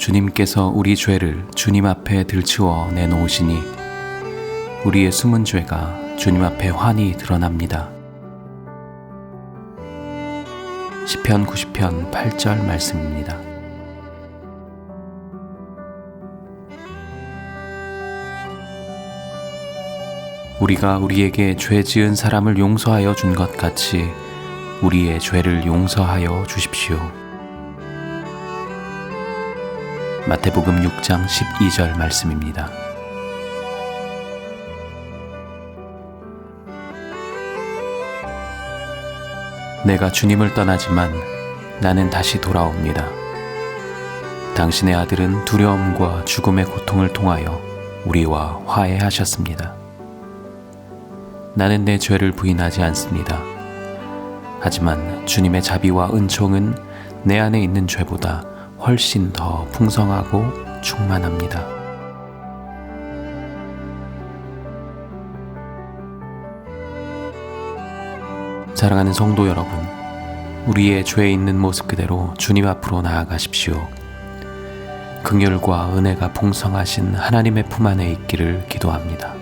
주님께서 우리 죄를 주님 앞에 들치워 내놓으시니 우리의 숨은 죄가 주님 앞에 환히 드러납니다. 시편 90편 8절 말씀입니다. 우리가 우리에게 죄 지은 사람을 용서하여 준 것 같이 우리의 죄를 용서하여 주십시오. 마태복음 6장 12절 말씀입니다. 내가 주님을 떠나지만 나는 다시 돌아옵니다. 당신의 아들은 두려움과 죽음의 고통을 통하여 우리와 화해하셨습니다. 나는 내 죄를 부인하지 않습니다. 하지만 주님의 자비와 은총은 내 안에 있는 죄보다 훨씬 더 풍성하고 충만합니다. 사랑하는 성도 여러분, 우리의 죄에 있는 모습 그대로 주님 앞으로 나아가십시오. 긍휼과 은혜가 풍성하신 하나님의 품 안에 있기를 기도합니다.